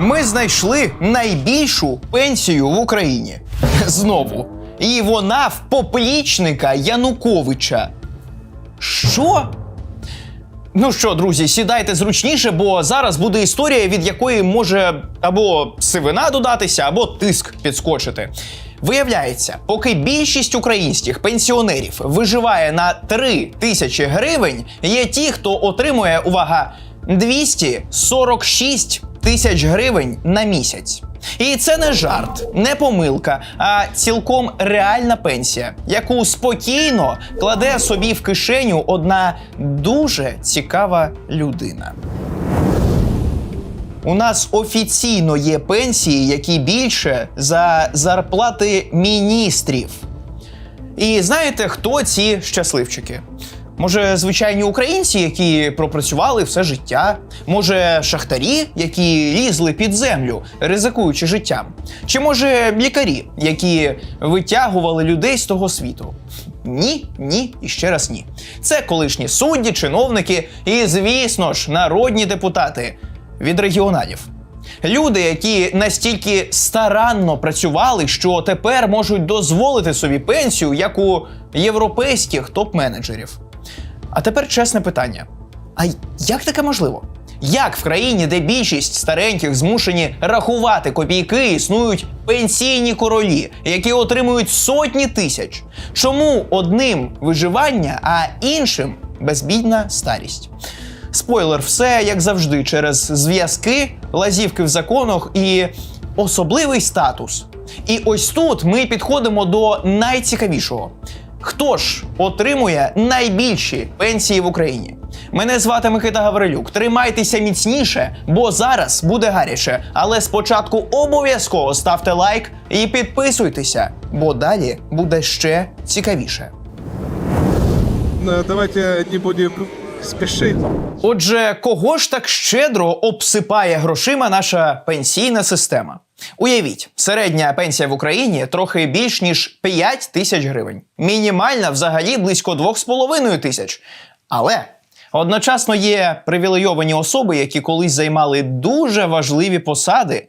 Ми знайшли найбільшу пенсію в Україні. Знову. І вона в поплічника Януковича. Що? Ну що, друзі, сідайте зручніше, бо зараз буде історія, від якої може або сивина додатися, або тиск підскочити. Виявляється, поки більшість українських пенсіонерів виживає на 3 тисячі гривень, є ті, хто отримує увага 246 тисяч гривень на місяць. І це не жарт, не помилка, а цілком реальна пенсія, яку спокійно кладе собі в кишеню одна дуже цікава людина. У нас офіційно є пенсії, які більше за зарплати міністрів. І знаєте, хто ці щасливчики? Може, звичайні українці, які пропрацювали все життя, може, шахтарі, які лізли під землю, ризикуючи життям, чи може лікарі, які витягували людей з того світу? Ні, ні і ще раз ні. Це колишні судді, чиновники і, звісно ж, народні депутати від регіоналів. Люди, які настільки старанно працювали, що тепер можуть дозволити собі пенсію, як у європейських топ-менеджерів. А тепер чесне питання: а як таке можливо? Як в країні, де більшість стареньких змушені рахувати копійки, існують пенсійні королі, які отримують сотні тисяч? Чому одним виживання, а іншим безбідна старість? Спойлер, все як завжди, через зв'язки, лазівки в законах і особливий статус. І ось тут ми підходимо до найцікавішого. Хто ж отримує найбільші пенсії в Україні? Мене звати Микита Гаврилюк. Тримайтеся міцніше, бо зараз буде гаряче. Але спочатку обов'язково ставте лайк і підписуйтеся, бо далі буде ще цікавіше. Э, Давайте не будем спешить. Отже, кого ж так щедро обсипає грошима наша пенсійна система? Уявіть, середня пенсія в Україні трохи більш ніж 5 тисяч гривень. Мінімальна взагалі близько 2,5 тисяч. Але одночасно є привілейовані особи, які колись займали дуже важливі посади.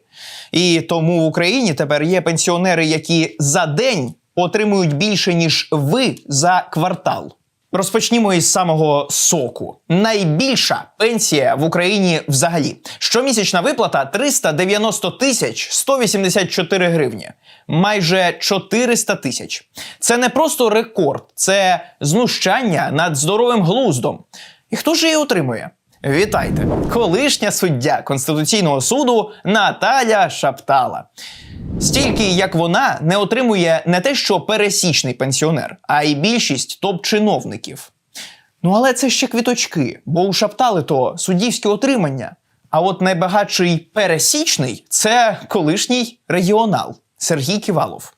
І тому в Україні тепер є пенсіонери, які за день отримують більше, ніж ви за квартал. Розпочнімо із самого соку. Найбільша пенсія в Україні взагалі. Щомісячна виплата 390 тисяч 184 гривні. Майже 400 тисяч. Це не просто рекорд, це знущання над здоровим глуздом. І хто ж її отримує? Вітайте! Колишня суддя Конституційного суду Наталя Шаптала. Стільки, як вона, не отримує не те, що пересічний пенсіонер, а й більшість топ-чиновників. Ну але це ще квіточки, бо у Шаптали то суддівське отримання. А от найбагатший пересічний це колишній регіонал Сергій Ківалов.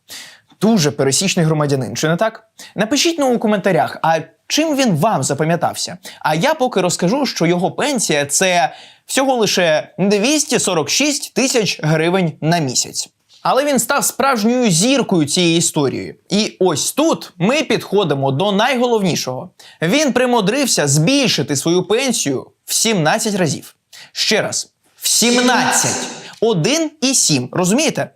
Дуже пересічний громадянин, чи не так? Напишіть ну у коментарях, а чим він вам запам'ятався? А я поки розкажу, що його пенсія це всього лише 246 тисяч гривень на місяць. Але він став справжньою зіркою цієї історії. І ось тут ми підходимо до найголовнішого. Він примудрився збільшити свою пенсію в 17 разів. Ще раз, в 17! 1 і 7, розумієте?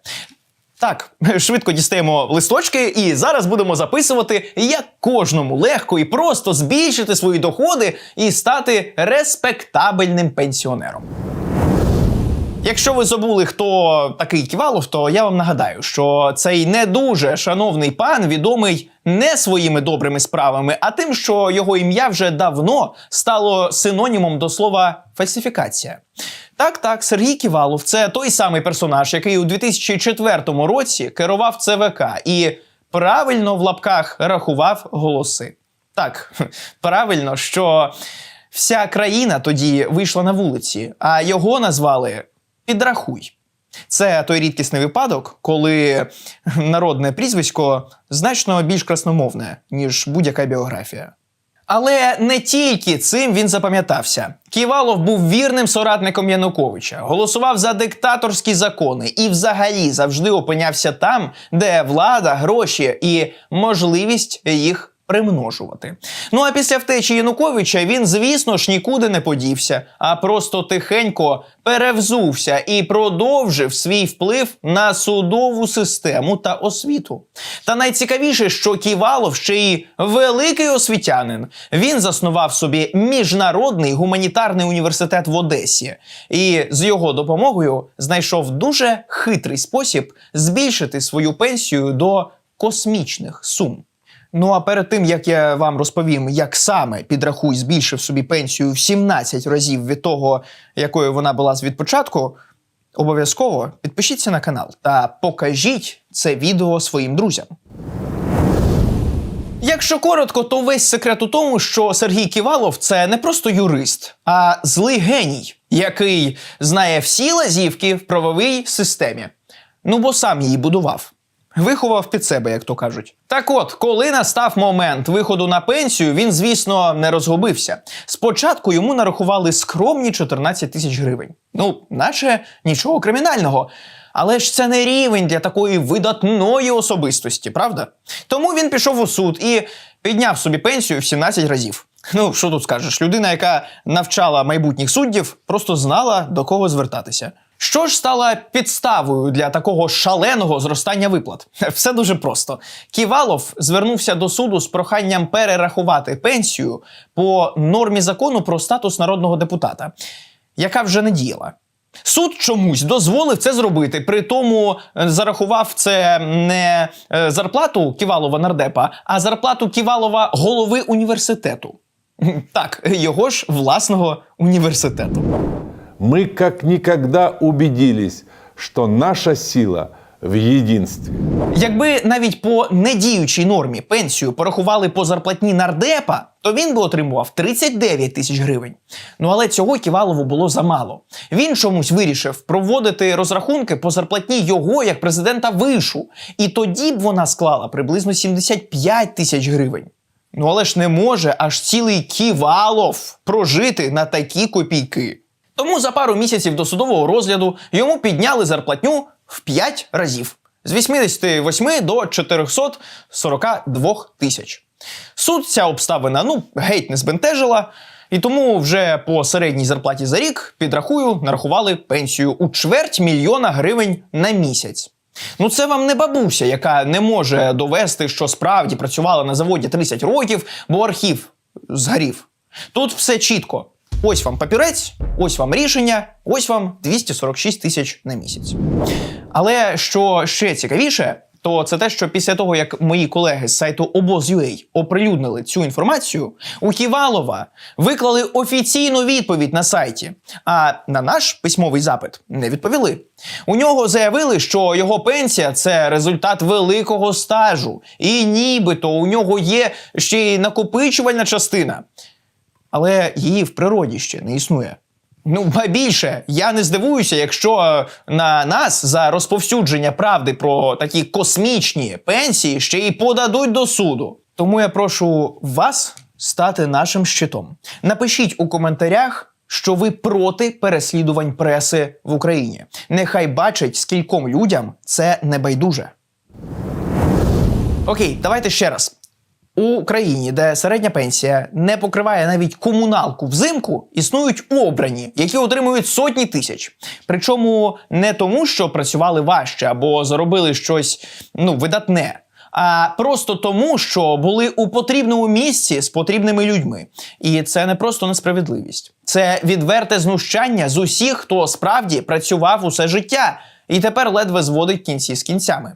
Так, швидко дістаємо листочки, і зараз будемо записувати, як кожному легко і просто збільшити свої доходи і стати респектабельним пенсіонером. Якщо ви забули, хто такий Ківалов, то я вам нагадаю, що цей не дуже шановний пан відомий не своїми добрими справами, а тим, що його ім'я вже давно стало синонімом до слова фальсифікація. Так, так, Сергій Ківалов це той самий персонаж, який у 2004 році керував ЦВК і правильно в лапках рахував голоси. Так, правильно, що вся країна тоді вийшла на вулиці, а його назвали Підрахуй. Це той рідкісний випадок, коли народне прізвисько значно більш красномовне, ніж будь-яка біографія. Але не тільки цим він запам'ятався. Ківалов був вірним соратником Януковича, голосував за диктаторські закони і взагалі завжди опинявся там, де влада, гроші і можливість їх примножувати. Ну а після втечі Януковича він, звісно ж, нікуди не подівся, а просто тихенько перевзувся і продовжив свій вплив на судову систему та освіту. Та найцікавіше, що Ківалов ще й великий освітянин. Він заснував собі міжнародний гуманітарний університет в Одесі, і з його допомогою знайшов дуже хитрий спосіб збільшити свою пенсію до космічних сум. Ну а перед тим як я вам розповім, як саме підрахуй збільшив собі пенсію в 17 разів від того, якою вона була з від початку, обов'язково підпишіться на канал та покажіть це відео своїм друзям. Якщо коротко, то весь секрет у тому, що Сергій Ківалов це не просто юрист, а злий геній, який знає всі лазівки в правовій системі. Ну бо сам її будував. Виховав під себе, як то кажуть. Так от, коли настав момент виходу на пенсію, він, звісно, не розгубився. Спочатку йому нарахували скромні 14 тисяч гривень. Ну, наче нічого кримінального. Але ж це не рівень для такої видатної особистості, правда? Тому він пішов у суд і підняв собі пенсію в 17 разів. Ну, що тут скажеш? Людина, яка навчала майбутніх суддів, просто знала до кого звертатися. Що ж стало підставою для такого шаленого зростання виплат? Все дуже просто. Ківалов звернувся до суду з проханням перерахувати пенсію по нормі закону про статус народного депутата, яка вже не діяла. Суд чомусь дозволив це зробити, при тому е, зарахував це не е, зарплату Ківалова нардепа, а зарплату Ківалова голови університету. Так, його ж власного університету. Мы как никогда убедились, что наша сила в единстве. Якби навіть по недіючій нормі пенсію порахували по зарплатні нардепа, то він би отримував 39 тисяч гривень. Ну але цього Ківалову було замало. Він чомусь вирішив проводити розрахунки по зарплатні його як президента вишу, і тоді б вона склала приблизно 75 тисяч гривень. Ну але ж не може аж цілий Ківалов прожити на такі копійки. Тому за пару місяців до судового розгляду йому підняли зарплатню в 5 разів з 88 до 442 тисяч. Суд ця обставина ну геть не збентежила, і тому вже по середній зарплаті за рік підрахую, нарахували пенсію у чверть мільйона гривень на місяць. Ну, це вам не бабуся, яка не може довести, що справді працювала на заводі 30 років, бо архів згорів. Тут все чітко. Ось вам папірець, ось вам рішення, ось вам 246 тисяч на місяць. Але що ще цікавіше, то це те, що після того, як мої колеги з сайту Обоз.ua оприлюднили цю інформацію, у Ківалова виклали офіційну відповідь на сайті, а на наш письмовий запит не відповіли. У нього заявили, що його пенсія це результат великого стажу, і нібито у нього є ще й накопичувальна частина. Але її в природі ще не існує. Ну, ба більше, я не здивуюся, якщо е, на нас за розповсюдження правди про такі космічні пенсії ще й подадуть до суду. Тому я прошу вас стати нашим щитом. Напишіть у коментарях, що ви проти переслідувань преси в Україні. Нехай бачать, скільком людям це не байдуже. Окей, давайте ще раз. У країні, де середня пенсія не покриває навіть комуналку взимку, існують обрані, які отримують сотні тисяч. Причому не тому, що працювали важче або заробили щось ну видатне, а просто тому, що були у потрібному місці з потрібними людьми. І це не просто несправедливість, це відверте знущання з усіх, хто справді працював усе життя і тепер ледве зводить кінці з кінцями.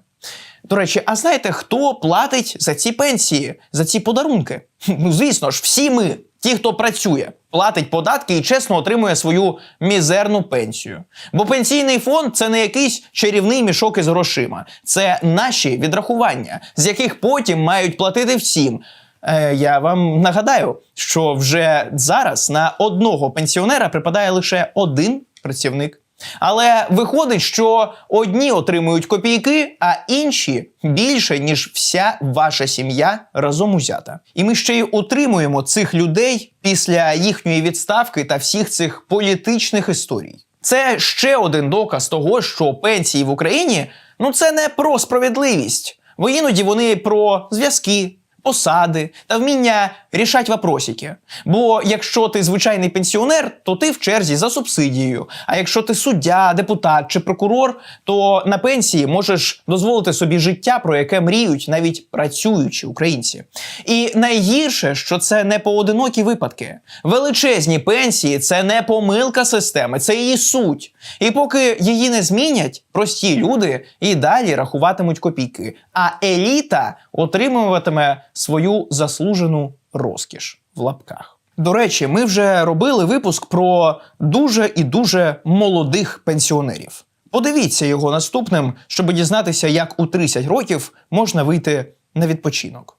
До речі, а знаєте, хто платить за ці пенсії, за ці подарунки? Ну, звісно ж, всі ми, ті, хто працює, платить податки і чесно отримує свою мізерну пенсію. Бо пенсійний фонд це не якийсь чарівний мішок із грошима, це наші відрахування, з яких потім мають платити всім. Е, я вам нагадаю, що вже зараз на одного пенсіонера припадає лише один працівник. Але виходить, що одні отримують копійки, а інші більше, ніж вся ваша сім'я разом узята. І ми ще й утримуємо цих людей після їхньої відставки та всіх цих політичних історій. Це ще один доказ того, що пенсії в Україні ну це не про справедливість, бо іноді вони про зв'язки, посади та вміння рішати вопросики. Бо якщо ти звичайний пенсіонер, то ти в черзі за субсидією. А якщо ти суддя, депутат чи прокурор, то на пенсії можеш дозволити собі життя, про яке мріють навіть працюючі українці. І найгірше, що це не поодинокі випадки. Величезні пенсії це не помилка системи, це її суть. І поки її не змінять, прості люди і далі рахуватимуть копійки, а еліта отримуватиме свою заслужену розкіш в лапках. До речі, ми вже робили випуск про дуже і дуже молодих пенсіонерів. Подивіться його наступним, щоб дізнатися, як у 30 років можна вийти на відпочинок.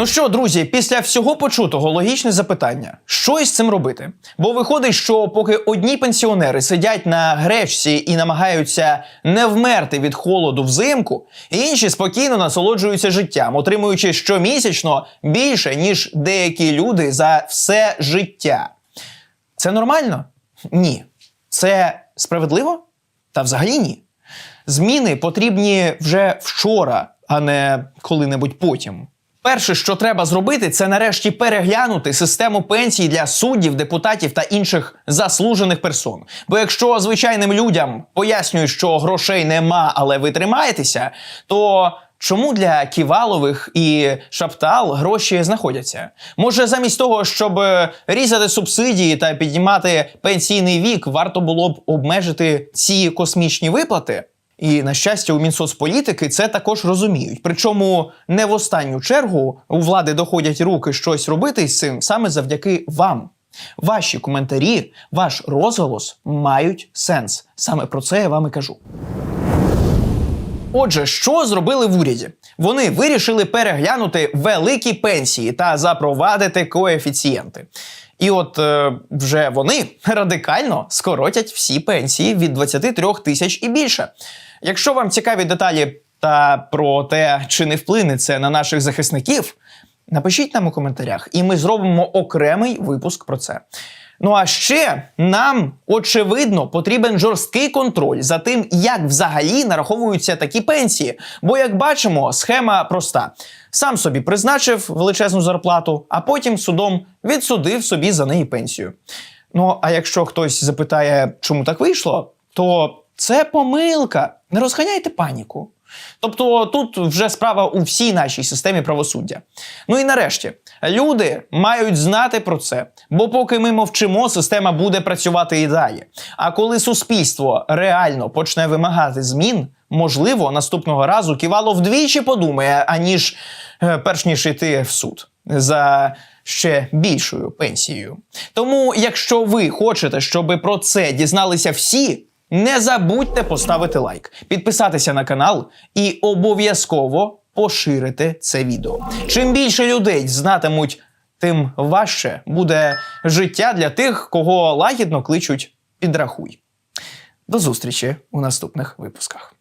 Ну що, друзі, після всього почутого логічне запитання: що із цим робити? Бо виходить, що поки одні пенсіонери сидять на гречці і намагаються не вмерти від холоду взимку, інші спокійно насолоджуються життям, отримуючи щомісячно більше, ніж деякі люди за все життя. Це нормально? Ні. Це справедливо? Та взагалі ні. Зміни потрібні вже вчора, а не коли-небудь потім. Перше, що треба зробити, це нарешті переглянути систему пенсій для суддів, депутатів та інших заслужених персон. Бо якщо звичайним людям пояснюють, що грошей нема, але ви тримаєтеся, то чому для ківалових і шаптал гроші знаходяться? Може, замість того, щоб е, різати субсидії та піднімати пенсійний вік, варто було б обмежити ці космічні виплати? І на щастя, у Мінсоцполітики це також розуміють. Причому не в останню чергу у влади доходять руки щось робити з цим саме завдяки вам. Ваші коментарі, ваш розголос мають сенс. Саме про це я вам і кажу. Отже, що зробили в уряді? Вони вирішили переглянути великі пенсії та запровадити коефіцієнти. І от е, вже вони радикально скоротять всі пенсії від 23 тисяч і більше. Якщо вам цікаві деталі та про те, чи не вплине це на наших захисників, напишіть нам у коментарях, і ми зробимо окремий випуск про це. Ну а ще нам, очевидно, потрібен жорсткий контроль за тим, як взагалі нараховуються такі пенсії. Бо, як бачимо, схема проста: сам собі призначив величезну зарплату, а потім судом відсудив собі за неї пенсію. Ну а якщо хтось запитає, чому так вийшло, то це помилка. Не розганяйте паніку. Тобто тут вже справа у всій нашій системі правосуддя. Ну і нарешті, люди мають знати про це, бо поки ми мовчимо, система буде працювати і далі. А коли суспільство реально почне вимагати змін, можливо, наступного разу ківало вдвічі подумає, аніж е, перш ніж йти в суд за ще більшою пенсією. Тому, якщо ви хочете, щоб про це дізналися всі. Не забудьте поставити лайк, підписатися на канал і обов'язково поширити це відео. Чим більше людей знатимуть, тим важче буде життя для тих, кого лагідно кличуть підрахуй. До зустрічі у наступних випусках.